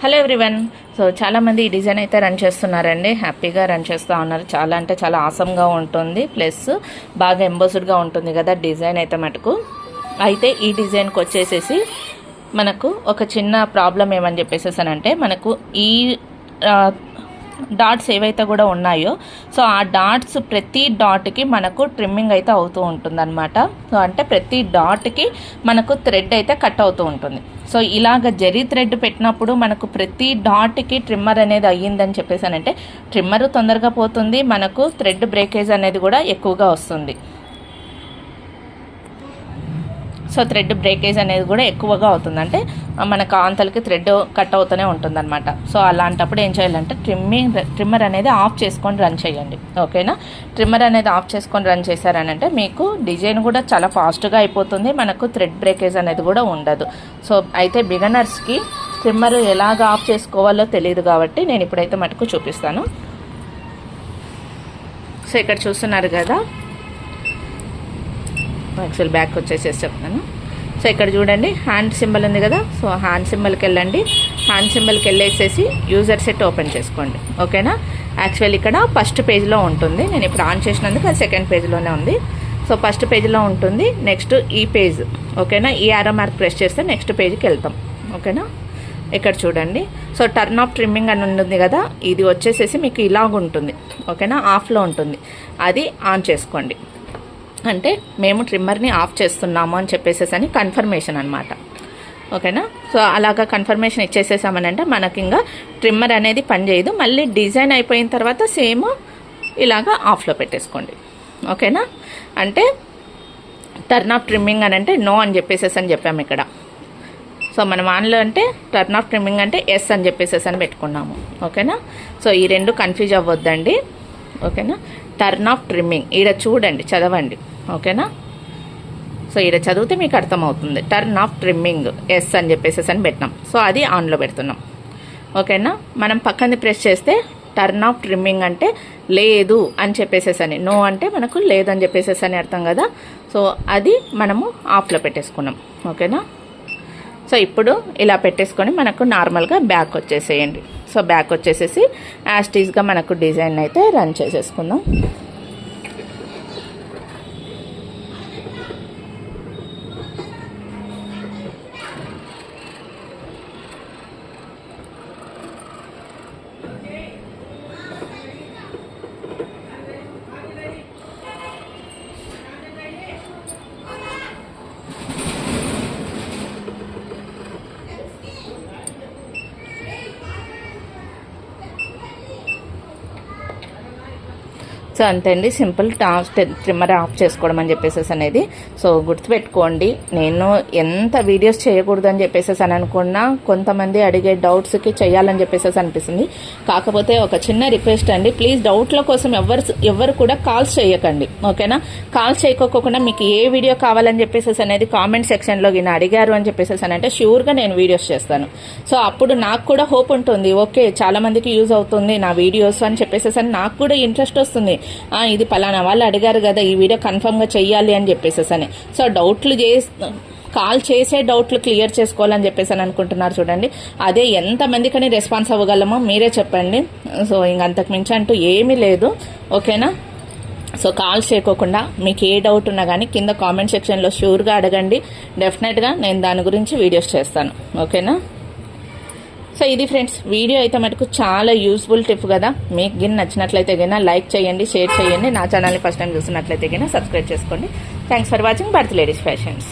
Hello everyone so చాలామంది ఈ design అయితే రన్ చేస్తున్నారండి. హ్యాపీగా రన్ చేస్తూ ఉన్నారు. చాలా అంటే చాలా ఆసమ్గా ఉంటుంది. ప్లస్ బాగా ఎంబోస్డ్గా ఉంటుంది కదా డిజైన్ అయితే మటుకు. అయితే ఈ డిజైన్కి వచ్చేసేసి మనకు ఒక చిన్న ప్రాబ్లం ఏమని చెప్పేసేసానంటే మనకు ఈ డాట్స్ ఏవైతే కూడా ఉన్నాయో సో ఆ డాట్స్ ప్రతి డాట్కి మనకు ట్రిమ్మింగ్ అయితే అవుతూ ఉంటుందన్నమాట. సో అంటే ప్రతి డాట్కి మనకు థ్రెడ్ అయితే కట్ అవుతూ ఉంటుంది. సో ఇలాగ జరీ థ్రెడ్ పెట్టినప్పుడు మనకు ప్రతి డాట్కి ట్రిమ్మర్ అనేది అయ్యిందని చెప్పేసానంటే ట్రిమ్మర్ తొందరగా పోతుంది మనకు థ్రెడ్ బ్రేకేజ్ అనేది కూడా ఎక్కువగా వస్తుంది. సో థ్రెడ్ బ్రేకేజ్ అనేది కూడా ఎక్కువగా అవుతుంది. అంటే మన కాంతలకి థ్రెడ్ కట్ అవుతూనే ఉంటుంది అనమాట సో అలాంటప్పుడు ఏం చేయాలంటే ట్రిమ్మింగ్ ట్రిమ్మర్ అనేది ఆఫ్ చేసుకొని రన్ చేయండి. ఓకేనా? ట్రిమ్మర్ అనేది ఆఫ్ చేసుకొని రన్ చేశారనంటే మీకు డిజైన్ కూడా చాలా ఫాస్ట్గా అయిపోతుంది. మనకు థ్రెడ్ బ్రేకేజ్ అనేది కూడా ఉండదు. సో అయితే బిగనర్స్కి ట్రిమ్మర్ ఎలాగ ఆఫ్ చేసుకోవాలో తెలియదు కాబట్టి నేను ఇప్పుడైతే మటుకు చూపిస్తాను. సో ఇక్కడ చూస్తున్నారు కదా యాక్చువల్ బ్యాక్ వచ్చేసేసి చెప్తాను. సో ఇక్కడ చూడండి హ్యాండ్ సింబల్ ఉంది కదా సో హ్యాండ్ సింబల్కి వెళ్ళండి. హ్యాండ్ సింబల్కి వెళ్ళేసేసి యూజర్ సెట్ ఓపెన్ చేసుకోండి. ఓకేనా యాక్చువల్ ఇక్కడ ఫస్ట్ పేజ్లో ఉంటుంది. నేను ఇప్పుడు ఆన్ చేసినందుకు అది సెకండ్ పేజ్లోనే ఉంది. సో ఫస్ట్ పేజ్లో ఉంటుంది. నెక్స్ట్ ఈ పేజ్ ఓకేనా ఈ ఆరో మార్క్ ప్రెస్ చేస్తే నెక్స్ట్ పేజ్కి వెళ్తాం. ఓకేనా ఇక్కడ చూడండి. సో టర్న్ ఆఫ్ ట్రిమ్మింగ్ అని ఉంటుంది కదా ఇది వచ్చేసేసి మీకు ఇలాగ ఉంటుంది ఓకేనా ఆఫ్లో ఉంటుంది. అది ఆన్ చేసుకోండి. అంటే మేము ట్రిమ్మర్ని ఆఫ్ చేస్తున్నాము అని చెప్పేసేసి అని కన్ఫర్మేషన్ అనమాట ఓకేనా? సో అలాగా కన్ఫర్మేషన్ ఇచ్చేసేసామని అంటే మనకి ఇంకా ట్రిమ్మర్ అనేది పనిచేయదు మళ్ళీ డిజైన్ అయిపోయిన తర్వాత సేమ్ ఇలాగా ఆఫ్లో పెట్టేసుకోండి. ఓకేనా? అంటే టర్న్ ఆఫ్ ట్రిమ్మింగ్ అని అంటే నో అని చెప్పేసేసి అని చెప్పాము ఇక్కడ. సో మనం ఆన్లో అంటే టర్న్ ఆఫ్ ట్రిమ్మింగ్ అంటే ఎస్ అని చెప్పేసేసి అని పెట్టుకున్నాము. ఓకేనా? సో ఈ రెండు కన్ఫ్యూజ్ అవ్వద్దండి. ఓకేనా? టర్న్ ఆఫ్ ట్రిమ్మింగ్ ఈడ చూడండి చదవండి. ఓకేనా? సో ఈడ చదివితే మీకు అర్థమవుతుంది. టర్న్ ఆఫ్ ట్రిమ్మింగ్ ఎస్ అని చెప్పేసి అని పెట్టినాం. సో అది ఆన్లో పెడుతున్నాం. ఓకేనా? మనం పక్కనది ప్రెస్ చేస్తే టర్న్ ఆఫ్ ట్రిమ్మింగ్ అంటే లేదు అని చెప్పేసేసని అని. నో అంటే మనకు లేదని చెప్పేసేసని అని అర్థం కదా? సో అది మనము ఆఫ్లో పెట్టేసుకున్నాం. ఓకేనా? సో ఇప్పుడు ఇలా పెట్టేసుకొని మనకు నార్మల్గా బ్యాక్ వచ్చేసేయండి. సో బ్యాక్ వచ్చేసేసి యాస్టీస్గా మనకు డిజైన్ అయితే రన్ చేసేసుకుందాం. సో అంతే అండి సింపుల్ టాప్ ట్రిమ్మర్ ఆఫ్ చేసుకోవడం అని చెప్పేసి అనేది. సో గుర్తుపెట్టుకోండి నేను ఎంత వీడియోస్ చేయకూడదు అని చెప్పేసి అని అనుకున్నా కొంతమంది అడిగే డౌట్స్కి చేయాలని చెప్పేసి అనిపిస్తుంది. కాకపోతే ఒక చిన్న రిక్వెస్ట్ అండి ప్లీజ్ డౌట్ల కోసం ఎవరు ఎవరు కూడా కాల్స్ చేయకండి ఓకేనా? కాల్స్ చేయకోకుండా మీకు ఏ వీడియో కావాలని చెప్పేసి అనేది కామెంట్ సెక్షన్లో ఈయన అడిగారు అని చెప్పేసి అని అంటే ష్యూర్గా నేను వీడియోస్ చేస్తాను. సో అప్పుడు నాకు కూడా హోప్ ఉంటుంది ఓకే చాలామందికి యూజ్ అవుతుంది నా వీడియోస్ అని చెప్పేసి అని నాకు కూడా ఇంట్రెస్ట్ వస్తుంది. ఇది పలానా వాళ్ళు అడిగారు కదా ఈ వీడియో కన్ఫర్మ్గా చెయ్యాలి అని చెప్పేసి అని సో డౌట్లు చేసి కాల్ చేసే డౌట్లు క్లియర్ చేసుకోవాలని చెప్పేసి అని అనుకుంటున్నారు చూడండి. అదే ఎంతమందికని రెస్పాన్స్ అవ్వగలమో మీరే చెప్పండి. సో ఇంక అంతకు మించి అంటూ ఏమీ లేదు. ఓకేనా? సో కాల్స్ చేయకోకుండా మీకు ఏ డౌట్ ఉన్నా కానీ కింద కామెంట్ సెక్షన్లో షూర్గా అడగండి. డెఫినెట్గా నేను దాని గురించి వీడియోస్ చేస్తాను. ఓకేనా? సో ఇది ఫ్రెండ్స్ వీడియో అయితే మటుకు చాలా యూస్ఫుల్ టిప్ కదా. మీకు గిన్న నచ్చినట్లయితే గిన లైక్ చేయండి షేర్ చేయండి. నా ఛానల్ని ఫస్ట్ టైం చూస్తున్నట్లయితే గిన సబ్స్క్రైబ్ చేసుకోండి. Thanks for watching Bharat ladies fashions